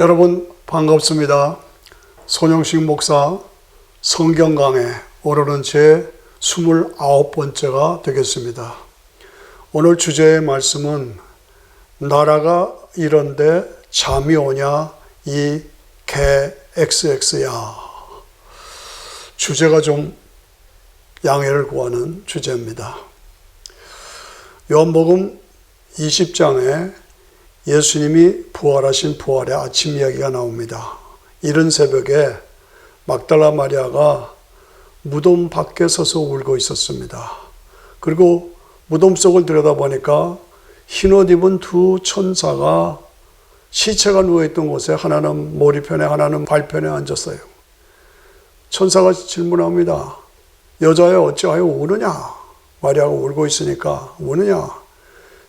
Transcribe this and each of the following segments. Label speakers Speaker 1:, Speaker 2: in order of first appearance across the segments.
Speaker 1: 여러분 반갑습니다. 손영식 목사 성경 강해 오늘은 제 29번째가 되겠습니다. 오늘 주제의 말씀은 나라가 이런데 잠이 오냐 이 개 XX야. 주제가 좀 양해를 구하는 주제입니다. 요한복음 20장에 예수님이 부활하신 부활의 아침 이야기가 나옵니다. 이른 새벽에 막달라 마리아가 무덤 밖에 서서 울고 있었습니다. 그리고 무덤 속을 들여다보니까 흰옷 입은 두 천사가 시체가 누워있던 곳에 하나는 머리편에 하나는 발편에 앉았어요. 천사가 질문합니다. 여자여 어찌하여 우느냐? 마리아가 울고 있으니까 우느냐?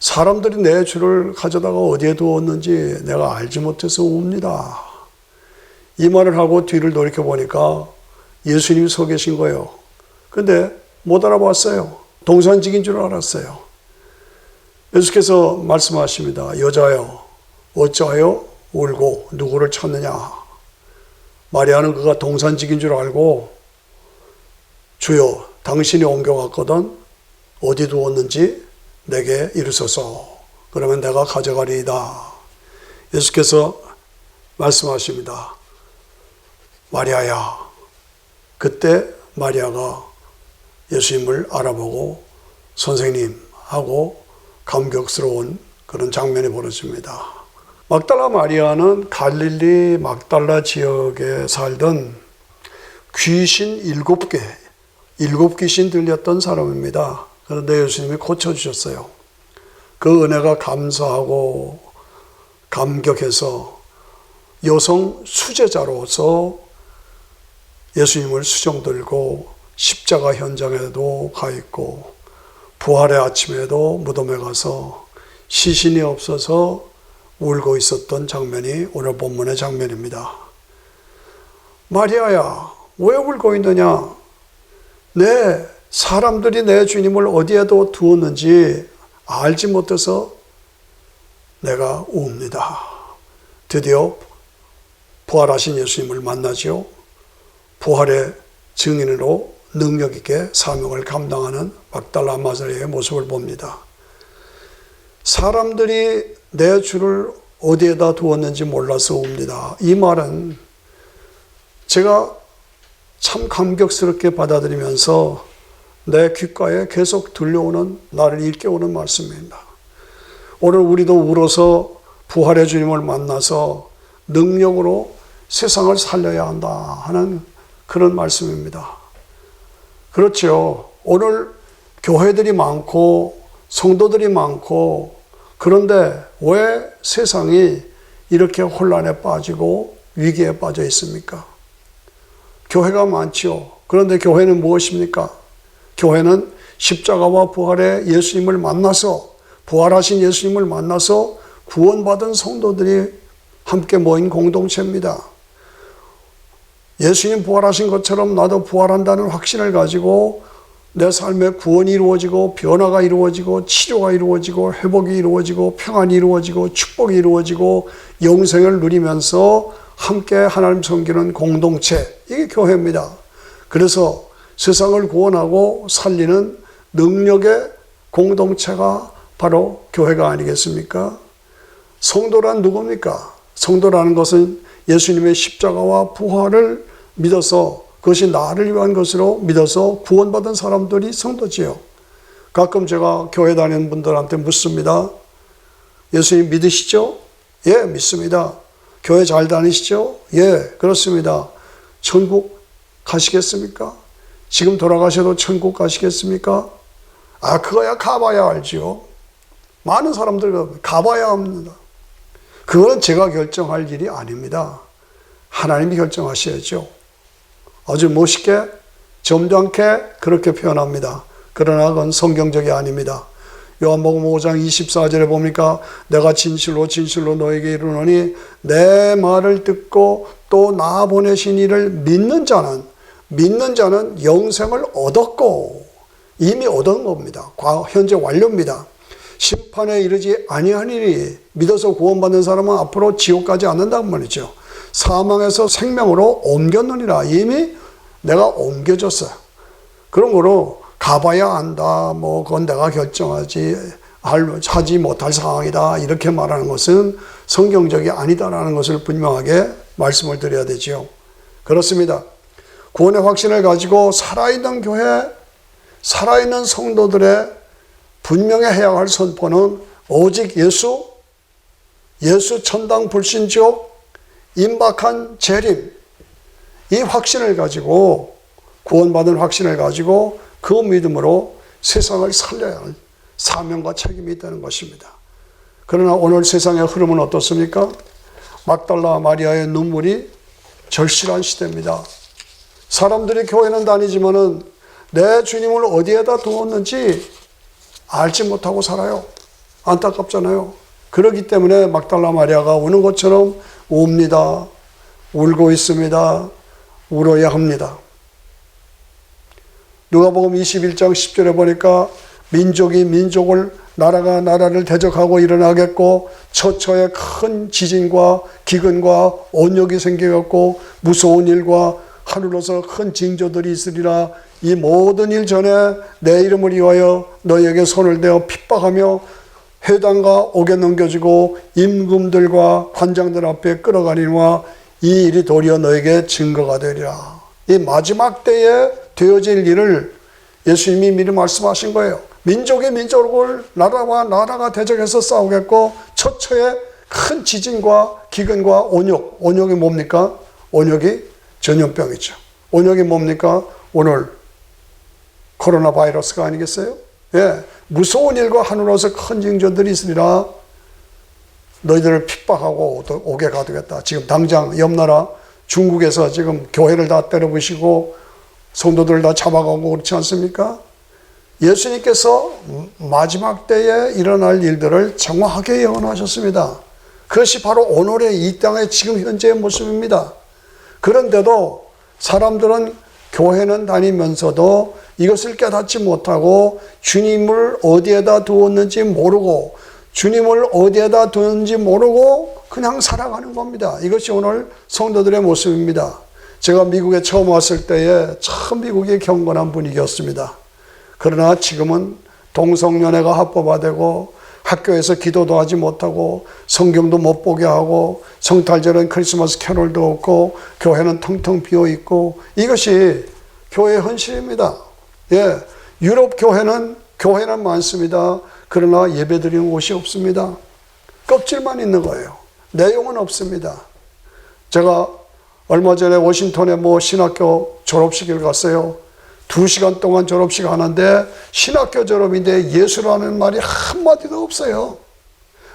Speaker 1: 사람들이 내 주를 가져다가 어디에 두었는지 내가 알지 못해서 웁니다. 이 말을 하고 뒤를 돌이켜 보니까 예수님이 서 계신 거예요. 근데 못 알아봤어요. 동산직인 줄 알았어요. 예수께서 말씀하십니다. 여자여, 어찌하여 울고 누구를 찾느냐? 마리아는 그가 동산직인 줄 알고 주여, 당신이 옮겨갔거든 어디 두었는지 내게 이르소서. 그러면 내가 가져가리이다. 예수께서 말씀하십니다. 마리아야. 그때 마리아가 예수님을 알아보고 선생님 하고 감격스러운 그런 장면이 벌어집니다. 막달라 마리아는 갈릴리 막달라 지역에 살던 귀신 일곱 개, 일곱 귀신 들렸던 사람입니다. 그런데 예수님이 고쳐주셨어요. 그 은혜가 감사하고 감격해서 여성 수제자로서 예수님을 수정 들고 십자가 현장에도 가 있고 부활의 아침에도 무덤에 가서 시신이 없어서 울고 있었던 장면이 오늘 본문의 장면입니다. 마리아야, 왜 울고 있느냐? 내 사람들이 내 주님을 어디에도 두었는지 알지 못해서 내가 웁니다. 드디어 부활하신 예수님을 만나지요. 부활의 증인으로 능력 있게 사명을 감당하는 막달라 마자리의 모습을 봅니다. 사람들이 내 주를 어디에다 두었는지 몰라서 옵니다. 이 말은 제가 참 감격스럽게 받아들이면서 내 귓가에 계속 들려오는 나를 일깨우는 말씀입니다. 오늘 우리도 울어서 부활의 주님을 만나서 능력으로 세상을 살려야 한다 하는 그런 말씀입니다. 그렇죠. 오늘 교회들이 많고 성도들이 많고 그런데 왜 세상이 이렇게 혼란에 빠지고 위기에 빠져 있습니까? 교회가 많지요. 그런데 교회는 무엇입니까? 교회는 십자가와 부활의 예수님을 만나서 부활하신 예수님을 만나서 구원받은 성도들이 함께 모인 공동체입니다. 예수님 부활하신 것처럼 나도 부활한다는 확신을 가지고 내 삶에 구원이 이루어지고 변화가 이루어지고 치료가 이루어지고 회복이 이루어지고 평안이 이루어지고 축복이 이루어지고 영생을 누리면서 함께 하나님 섬기는 공동체 이게 교회입니다. 그래서 세상을 구원하고 살리는 능력의 공동체가 바로 교회가 아니겠습니까? 성도란 누굽니까? 성도라는 것은 예수님의 십자가와 부활을 믿어서 그것이 나를 위한 것으로 믿어서 구원받은 사람들이 성도지요. 가끔 제가 교회 다니는 분들한테 묻습니다. 예수님 믿으시죠? 예, 믿습니다. 교회 잘 다니시죠? 예, 그렇습니다. 천국 가시겠습니까? 지금 돌아가셔도 천국 가시겠습니까? 아, 그거야 가봐야 알지요. 많은 사람들 가봐야 합니다. 그건 제가 결정할 일이 아닙니다. 하나님이 결정하셔야죠. 아주 멋있게 점잖게 그렇게 표현합니다. 그러나 그건 성경적이 아닙니다. 요한복음 5장 24절에 보니까 내가 진실로 진실로 너에게 이르노니 내 말을 듣고 또 나 보내신 이를 믿는 자는 믿는 자는 영생을 얻었고 이미 얻은 겁니다. 현재 완료입니다. 심판에 이르지 아니하니니 믿어서 구원받는 사람은 앞으로 지옥 가지 않는다는 말이죠. 사망에서 생명으로 옮겼느니라 이미 내가 옮겨졌어요. 그런 거로 가봐야 안다. 뭐 그건 내가 결정하지 할- 하지 못할 상황이다. 이렇게 말하는 것은 성경적이 아니다라는 것을 분명하게 말씀을 드려야 되지요. 그렇습니다. 구원의 확신을 가지고 살아있는 교회, 살아있는 성도들의 분명히 해야 할 선포는 오직 예수, 예수 천당 불신 지옥, 임박한 재림, 이 확신을 가지고 구원받은 확신을 가지고 그 믿음으로 세상을 살려야 할 사명과 책임이 있다는 것입니다. 그러나 오늘 세상의 흐름은 어떻습니까? 막달라 마리아의 눈물이 절실한 시대입니다. 사람들이 교회는 다니지만은 내 주님을 어디에다 두었는지 알지 못하고 살아요. 안타깝잖아요. 그렇기 때문에 막달라 마리아가 우는 것처럼 웁니다. 울고 있습니다. 울어야 합니다. 누가복음 21장 10절에 보니까 민족이 민족을 나라가 나라를 대적하고 일어나겠고 처처에 큰 지진과 기근과 온역이 생기겠고 무서운 일과 하늘로서 큰 징조들이 있으리라 이 모든 일 전에 내 이름을 위하여 너에게 손을 대어 핍박하며 회당과 옥에 넘겨지고 임금들과 관장들 앞에 끌어가니와 이 일이 도리어 너에게 증거가 되리라. 이 마지막 때에 되어질 일을 예수님이 미리 말씀하신 거예요. 민족이 민족을 나라와 나라가 대적해서 싸우겠고 처처에 큰 지진과 기근과 온역. 온역이 뭡니까? 온역이 전염병이죠. 온역이 뭡니까? 오늘 코로나 바이러스가 아니겠어요? 예. 무서운 일과 하늘로서 큰 징조들이 있으리라. 너희들을 핍박하고 또 오게 가두겠다. 지금 당장 옆나라 중국에서 지금 교회를 다 때려부시고 성도들을 다 잡아가고 그렇지 않습니까? 예수님께서 마지막 때에 일어날 일들을 정확하게 예언하셨습니다. 그것이 바로 오늘의 이 땅의 지금 현재의 모습입니다. 그런데도 사람들은 교회는 다니면서도 이것을 깨닫지 못하고 주님을 어디에다 두었는지 모르고 주님을 어디에다 두었는지 모르고 그냥 살아가는 겁니다. 이것이 오늘 성도들의 모습입니다. 제가 미국에 처음 왔을 때에 참 미국이 경건한 분위기였습니다. 그러나 지금은 동성연애가 합법화되고 학교에서 기도도 하지 못하고 성경도 못 보게 하고 성탄절은 크리스마스 캐롤도 없고 교회는 텅텅 비어 있고 이것이 교회의 현실입니다. 예, 유럽 교회는 교회는 많습니다. 그러나 예배드리는 곳이 없습니다. 껍질만 있는 거예요. 내용은 없습니다. 제가 얼마 전에 워싱턴에 뭐 신학교 졸업식을 갔어요. 두 시간 동안 졸업식 하는데 신학교 졸업인데 예수라는 말이 한마디도 없어요.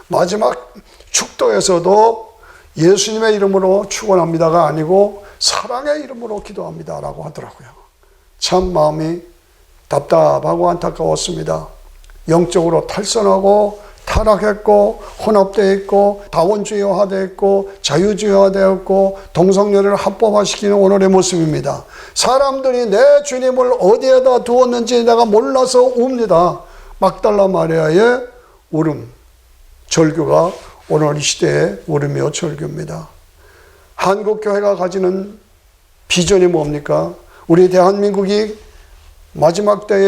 Speaker 1: 마지막 축도에서도 예수님의 이름으로 축원합니다가 아니고 사랑의 이름으로 기도합니다라고 하더라고요. 참 마음이 답답하고 안타까웠습니다. 영적으로 탈선하고 타락했고 혼합되어 있고 다원주의화되어 있고 자유주의화되어 있고 동성연애를 합법화시키는 오늘의 모습입니다. 사람들이 내 주님을 어디에다 두었는지 내가 몰라서 웁니다. 막달라 마리아의 울음, 절규가 오늘 이 시대의 울음이요 절규입니다. 한국 교회가 가지는 비전이 뭡니까? 우리 대한민국이 마지막 때에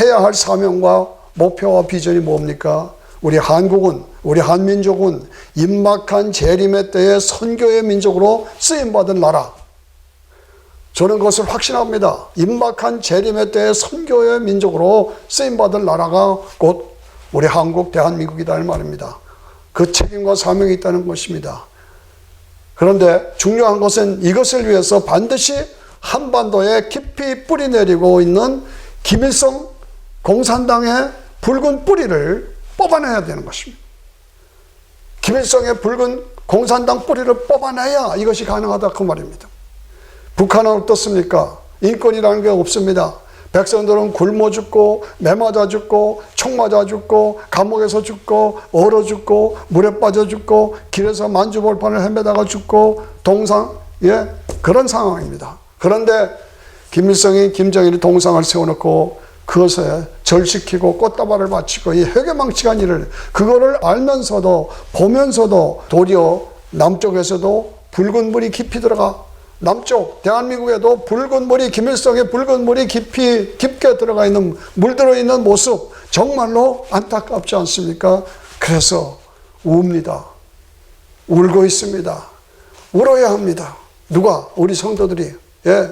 Speaker 1: 해야 할 사명과 목표와 비전이 뭡니까? 우리 한국은, 우리 한민족은 임박한 재림의 때에 선교의 민족으로 쓰임 받은 나라. 저는 그것을 확신합니다. 임박한 재림의 때에 선교의 민족으로 쓰임 받은 나라가 곧 우리 한국, 대한민국이다. 이 말입니다. 그 책임과 사명이 있다는 것입니다. 그런데 중요한 것은 이것을 위해서 반드시 한반도에 깊이 뿌리 내리고 있는 김일성 공산당의 붉은 뿌리를 뽑아내야 되는 것입니다. 김일성의 붉은 공산당 뿌리를 뽑아내야 이것이 가능하다 그 말입니다. 북한은 어떻습니까? 인권이라는 게 없습니다. 백성들은 굶어 죽고 매 맞아 죽고 총 맞아 죽고 감옥에서 죽고 얼어 죽고 물에 빠져 죽고 길에서 만주벌판을 헤매다가 죽고 동상 예 그런 상황입니다. 그런데 김일성이 김정일이 동상을 세워놓고 그것에 절시키고 꽃다발을 바치고 이 회개망치한 일을 그거를 알면서도 보면서도 도리어 남쪽에서도 붉은 물이 깊이 들어가 남쪽 대한민국에도 붉은 물이 김일성의 붉은 물이 깊이 깊게 들어가 있는 물들어 있는 모습 정말로 안타깝지 않습니까? 그래서 웁니다. 울고 있습니다. 울어야 합니다. 누가? 우리 성도들이. 예.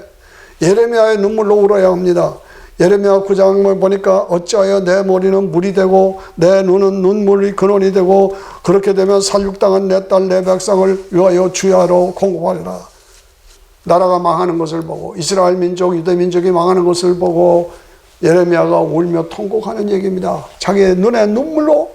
Speaker 1: 예레미야의 눈물로 울어야 합니다. 예레미야 9장을 보니까 어찌하여 내 머리는 물이 되고 내 눈은 눈물이 근원이 되고 그렇게 되면 살육당한 내 딸 내 백성을 위하여 주야로 공고하리라. 나라가 망하는 것을 보고 이스라엘 민족 유대 민족이 망하는 것을 보고 예레미야가 울며 통곡하는 얘기입니다. 자기의 눈에 눈물로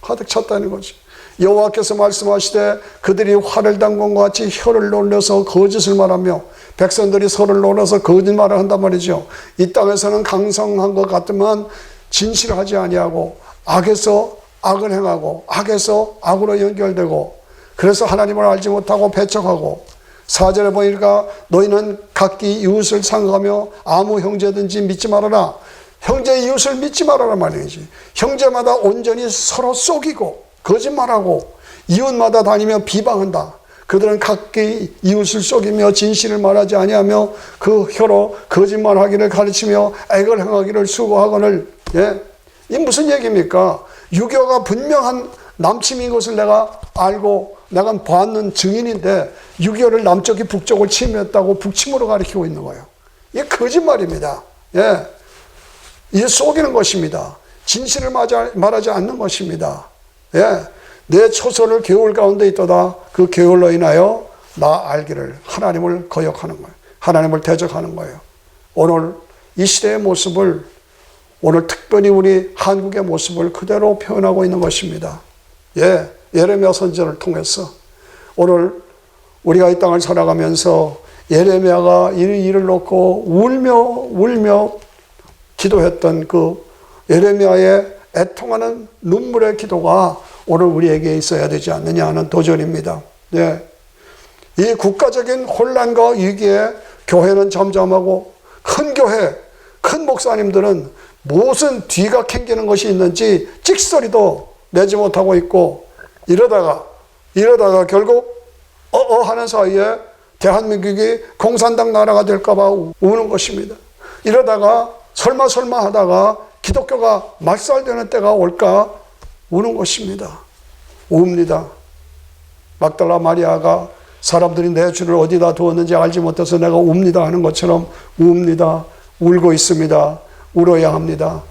Speaker 1: 가득 찼다는 거죠. 여호와께서 말씀하시되 그들이 화를 담건 것 같이 혀를 놀려서 거짓을 말하며 백성들이 서로를 놀아서 거짓말을 한단 말이죠. 이 땅에서는 강성한 것 같지만 진실하지 아니하고 악에서 악을 행하고 악에서 악으로 연결되고 그래서 하나님을 알지 못하고 배척하고 사절에 보니까 너희는 각기 이웃을 상하며 아무 형제든지 믿지 말아라. 형제 이웃을 믿지 말아라 말이지. 형제마다 온전히 서로 속이고 거짓말하고 이웃마다 다니며 비방한다. 그들은 각기 이웃을 속이며 진실을 말하지 아니하며 그 혀로 거짓말하기를 가르치며 액을 행하기를 수고하거늘 예? 이 무슨 얘기입니까? 유교가 분명한 남침인 것을 내가 알고 내가 보았는 증인인데 6.25를 남쪽이 북쪽을 침했다고 북침으로 가리키고 있는 거예요. 이게 거짓말입니다. 예. 이게 속이는 것입니다. 진실을 말하지 않는 것입니다. 예. 내 초소를 개울 가운데 있도다. 그 개울로 인하여 나 알기를 하나님을 거역하는 거예요. 하나님을 대적하는 거예요. 오늘 이 시대의 모습을 오늘 특별히 우리 한국의 모습을 그대로 표현하고 있는 것입니다. 예. 예레미야 선지자를 통해서 오늘 우리가 이 땅을 살아가면서 예레미야가 이 일을 놓고 울며 울며 기도했던 그 예레미야의 애통하는 눈물의 기도가 오늘 우리에게 있어야 되지 않느냐 하는 도전입니다. 네. 이 국가적인 혼란과 위기에 교회는 잠잠하고 큰 교회, 큰 목사님들은 무슨 뒤가 캥기는 것이 있는지 찍소리도 내지 못하고 있고 이러다가 이러다가 결국 어어 하는 사이에 대한민국이 공산당 나라가 될까봐 우는 것입니다. 이러다가 설마 설마 하다가 기독교가 말살되는 때가 올까 우는 것입니다. 웁니다. 막달라 마리아가 사람들이 내 주를 어디다 두었는지 알지 못해서 내가 웁니다 하는 것처럼 웁니다. 울고 있습니다. 울어야 합니다.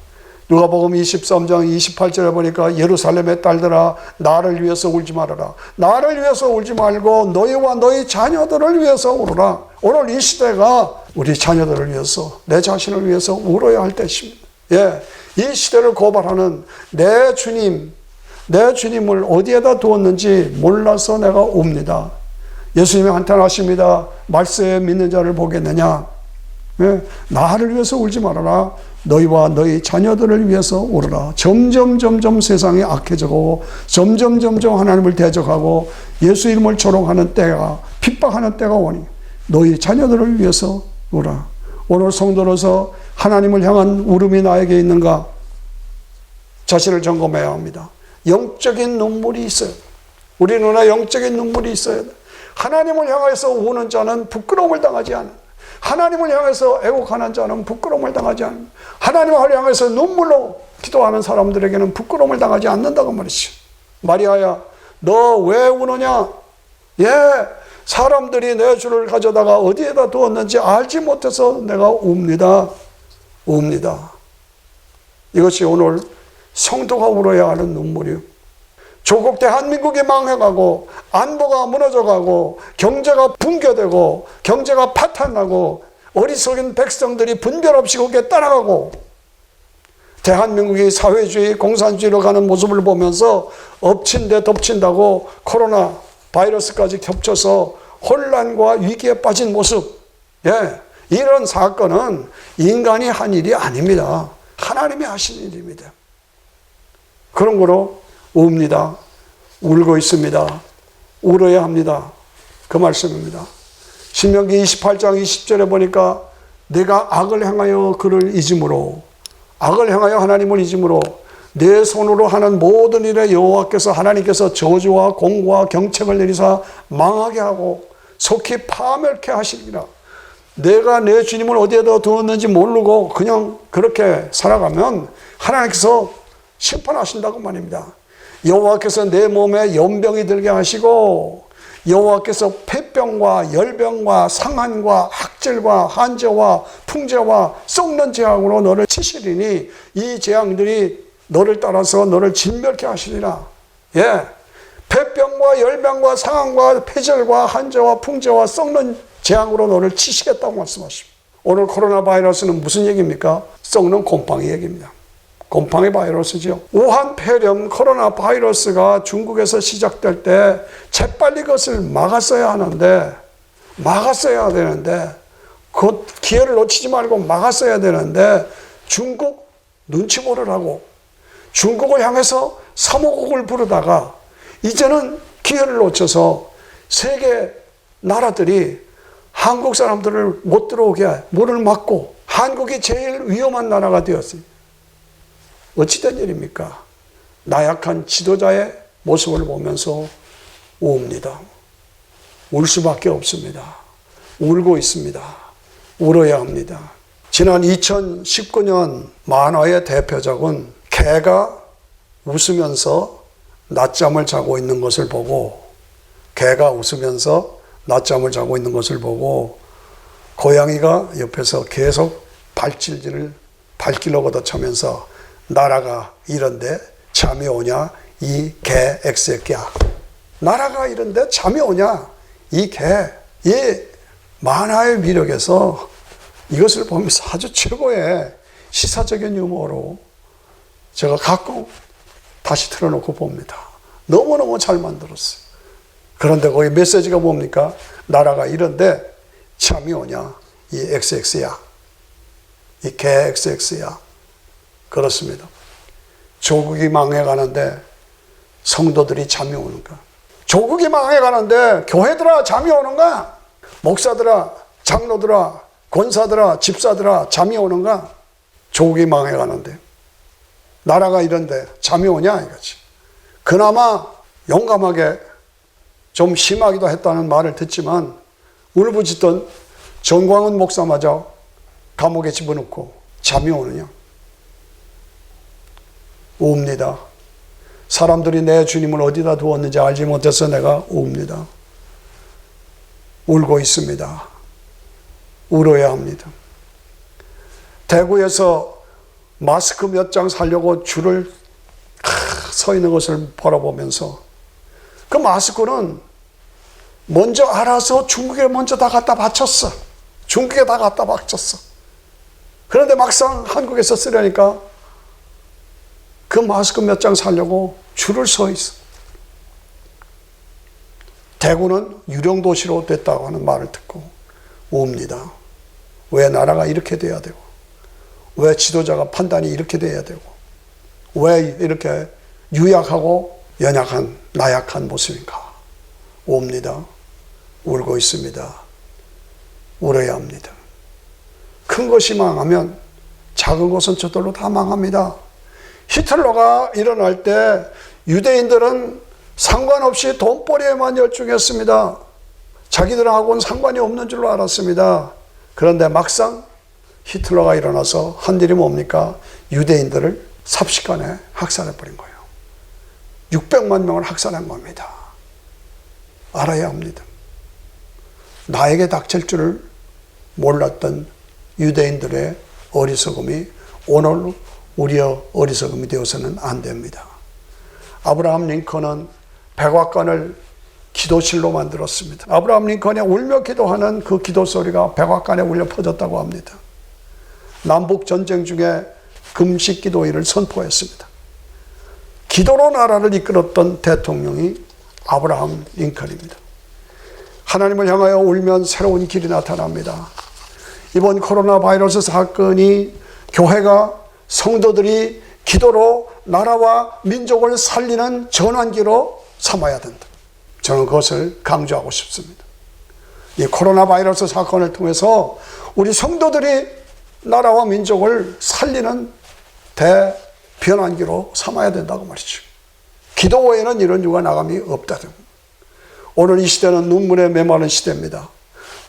Speaker 1: 누가복음 23장 28절에 보니까 예루살렘의 딸들아 나를 위해서 울지 말아라. 나를 위해서 울지 말고 너희와 너희 자녀들을 위해서 울어라. 오늘 이 시대가 우리 자녀들을 위해서 내 자신을 위해서 울어야 할 때입니다. 예. 이 시대를 고발하는 내 주님, 내 주님을 어디에다 두었는지 몰라서 내가 옵니다. 예수님이 한탄하십니다. 말세에 믿는 자를 보겠느냐? 예. 나를 위해서 울지 말아라. 너희와 너희 자녀들을 위해서 울어라. 점점 점점 세상이 악해져가고 점점 점점 하나님을 대적하고 예수 이름을 조롱하는 때가 핍박하는 때가 오니 너희 자녀들을 위해서 울어라. 오늘 성도로서 하나님을 향한 울음이 나에게 있는가? 자신을 점검해야 합니다. 영적인 눈물이 있어요. 우리 눈에 영적인 눈물이 있어야 돼. 하나님을 향해서 우는 자는 부끄러움을 당하지 않는 하나님을 향해서 애곡하는 자는 부끄러움을 당하지 않는 하나님을 향해서 눈물로 기도하는 사람들에게는 부끄러움을 당하지 않는다고 말이죠. 마리아야, 너 왜 우느냐? 예, 사람들이 내 주를 가져다가 어디에다 두었는지 알지 못해서 내가 웁니다. 웁니다. 이것이 오늘 성도가 울어야 하는 눈물이요. 조국 대한민국이 망해가고 안보가 무너져가고 경제가 붕괴되고 경제가 파탄나고 어리석은 백성들이 분별 없이 거기에 따라가고 대한민국이 사회주의 공산주의로 가는 모습을 보면서 엎친 데 덮친다고 코로나 바이러스까지 겹쳐서 혼란과 위기에 빠진 모습 예, 이런 사건은 인간이 한 일이 아닙니다. 하나님이 하신 일입니다. 그런 거로 웁니다. 울고 있습니다. 울어야 합니다. 그 말씀입니다. 신명기 28장 20절에 보니까 내가 악을 행하여 그를 잊음으로 악을 향하여 하나님을 잊음으로 내 손으로 하는 모든 일에 여호와께서 하나님께서 저주와 공고와 경책을 내리사 망하게 하고 속히 파멸케 하시리라. 내가 내 주님을 어디에다 두었는지 모르고 그냥 그렇게 살아가면 하나님께서 심판하신다고 말입니다. 여호와께서 내 몸에 연병이 들게 하시고 여호와께서 폐병과 열병과 상한과 학질과 한저와 풍저와 썩는 재앙으로 너를 치시리니 이 재앙들이 너를 따라서 너를 진멸케 하시리라. 예. 폐병과 열병과 상한과 폐절과 한저와 풍저와 썩는 재앙으로 너를 치시겠다고 말씀하십니다. 오늘 코로나 바이러스는 무슨 얘기입니까? 썩는 곰팡이 얘기입니다. 곰팡이 바이러스죠. 우한 폐렴 코로나 바이러스가 중국에서 시작될 때 재빨리 그것을 막았어야 하는데 막았어야 되는데 그 기회를 놓치지 말고 막았어야 되는데 중국 눈치 보느라고 중국을 향해서 사모국을 부르다가 이제는 기회를 놓쳐서 세계 나라들이 한국 사람들을 못 들어오게 문을 막고 한국이 제일 위험한 나라가 되었습니다. 어찌된 일입니까? 나약한 지도자의 모습을 보면서 웁니다. 울 수밖에 없습니다. 울고 있습니다. 울어야 합니다. 지난 2019년 만화의 대표작은 개가 웃으면서 낮잠을 자고 있는 것을 보고 개가 웃으면서 낮잠을 자고 있는 것을 보고 고양이가 옆에서 계속 발질질을 발길로 걷어차면서 나라가 이런데 잠이 오냐? 이 개 엑새끼야. 나라가 이런데 잠이 오냐? 이 개 이 만화의 위력에서 이것을 보면서 아주 최고의 시사적인 유머로 제가 가끔 다시 틀어놓고 봅니다. 너무너무 잘 만들었어요. 그런데 거기 메시지가 뭡니까? 나라가 이런데 잠이 오냐? 이 XX야. 이 개 XX야. 그렇습니다. 조국이 망해가는데 성도들이 잠이 오는가? 조국이 망해가는데 교회들아 잠이 오는가? 목사들아, 장로들아, 권사들아, 집사들아 잠이 오는가? 조국이 망해가는데 나라가 이런데 잠이 오냐 이거지. 그나마 용감하게 좀 심하기도 했다는 말을 듣지만 울부짖던 정광훈 목사마저 감옥에 집어넣고 잠이 오느냐? 웁니다. 사람들이 내 주님을 어디다 두었는지 알지 못해서 내가 웁니다. 울고 있습니다. 울어야 합니다. 대구에서 마스크 몇 장 사려고 줄을 서 있는 것을 바라보면서 그 마스크는 먼저 알아서 중국에 먼저 다 갖다 바쳤어. 중국에 다 갖다 바쳤어. 그런데 막상 한국에서 쓰려니까 그 마스크 몇 장 사려고 줄을 서 있어. 대구는 유령 도시로 됐다고 하는 말을 듣고 웁니다. 왜 나라가 이렇게 돼야 되고, 왜 지도자가 판단이 이렇게 돼야 되고, 왜 이렇게 유약하고 연약한 나약한 모습인가? 옵니다. 울고 있습니다. 울어야 합니다. 큰 것이 망하면 작은 것은 저절로 다 망합니다. 히틀러가 일어날 때 유대인들은 상관없이 돈벌이에만 열중했습니다. 자기들하고는 상관이 없는 줄로 알았습니다. 그런데 막상 히틀러가 일어나서 한 일이 뭡니까? 유대인들을 삽시간에 학살해버린 거예요. 600만 명을 학살한 겁니다. 알아야 합니다. 나에게 닥칠 줄을 몰랐던 유대인들의 어리석음이 오늘 우리의 어리석음이 되어서는 안 됩니다. 아브라함 링컨은 백악관을 기도실로 만들었습니다. 아브라함 링컨이 울며 기도하는 그 기도 소리가 백악관에 울려 퍼졌다고 합니다. 남북 전쟁 중에 금식 기도일을 선포했습니다. 기도로 나라를 이끌었던 대통령이 아브라함 링컨입니다. 하나님을 향하여 울면 새로운 길이 나타납니다. 이번 코로나 바이러스 사건이 교회가 성도들이 기도로 나라와 민족을 살리는 전환기로 삼아야 된다. 저는 그것을 강조하고 싶습니다. 이 코로나 바이러스 사건을 통해서 우리 성도들이 나라와 민족을 살리는 대변환기로 삼아야 된다고 말이죠. 기도 외에는 이런 유가 나감이 없다. 오늘 이 시대는 눈물에 메마른 시대입니다.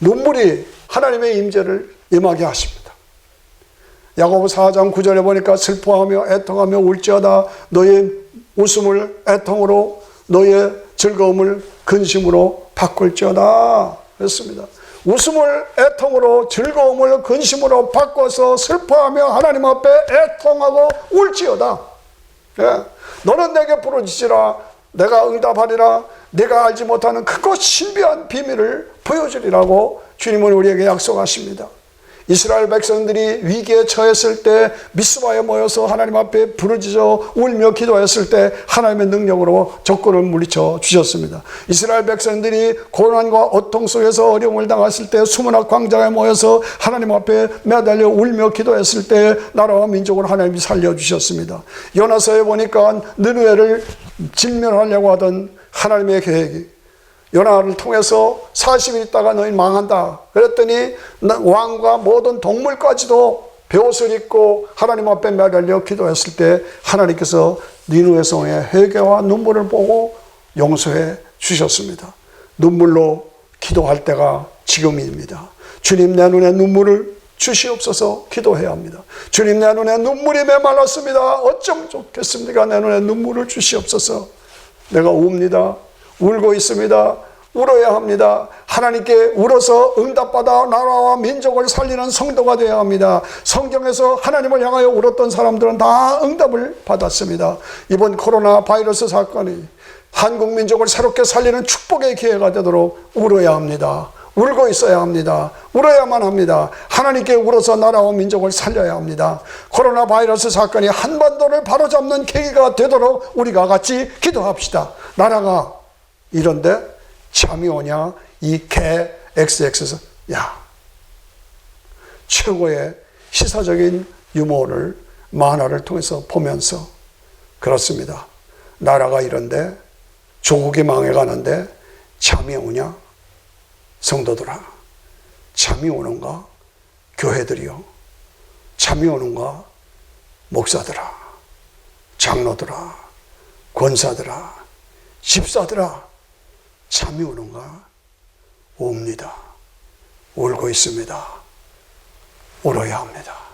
Speaker 1: 눈물이 하나님의 임재를 임하게 하십니다. 야고보 4장 9절에 보니까 슬퍼하며 애통하며 울지어다 너의 웃음을 애통으로 너의 즐거움을 근심으로 바꿀지어다 그랬습니다. 웃음을 애통으로 즐거움을 근심으로 바꿔서 슬퍼하며 하나님 앞에 애통하고 울지어다. 예. 너는 내게 부르짖으라 내가 응답하리라 내가 알지 못하는 크고 신비한 비밀을 보여주리라고 주님은 우리에게 약속하십니다. 이스라엘 백성들이 위기에 처했을 때 미스바에 모여서 하나님 앞에 부르짖어 울며 기도했을 때 하나님의 능력으로 적군을 물리쳐 주셨습니다. 이스라엘 백성들이 고난과 고통 속에서 어려움을 당했을 때 수문학 광장에 모여서 하나님 앞에 매달려 울며 기도했을 때 나라와 민족을 하나님이 살려 주셨습니다. 요나서에 보니까 느누에를 진멸하려고 하던 하나님의 계획이 요나를 통해서 40일 있다가 너희 망한다. 그랬더니 왕과 모든 동물까지도 배옷을 입고 하나님 앞에 매달려 기도했을 때 하나님께서 니누의 성의 회개와 눈물을 보고 용서해 주셨습니다. 눈물로 기도할 때가 지금입니다. 주님 내 눈에 눈물을 주시옵소서 기도해야 합니다. 주님 내 눈에 눈물이 메말랐습니다. 어쩜 좋겠습니까? 내 눈에 눈물을 주시옵소서. 내가 웁니다. 울고 있습니다. 울어야 합니다. 하나님께 울어서 응답받아 나라와 민족을 살리는 성도가 되어야 합니다. 성경에서 하나님을 향하여 울었던 사람들은 다 응답을 받았습니다. 이번 코로나 바이러스 사건이 한국 민족을 새롭게 살리는 축복의 기회가 되도록 울어야 합니다. 울고 있어야 합니다. 울어야만 합니다. 하나님께 울어서 나라와 민족을 살려야 합니다. 코로나 바이러스 사건이 한반도를 바로잡는 계기가 되도록 우리가 같이 기도합시다. 나라가 이런데 잠이 오냐? 이 개 XX에서 야 최고의 시사적인 유머를 만화를 통해서 보면서 그렇습니다. 나라가 이런데 조국이 망해가는데 잠이 오냐? 성도들아 잠이 오는가? 교회들이요. 잠이 오는가? 목사들아, 장로들아, 권사들아, 집사들아, 잠이 오는가? 옵니다. 울고 있습니다. 울어야 합니다.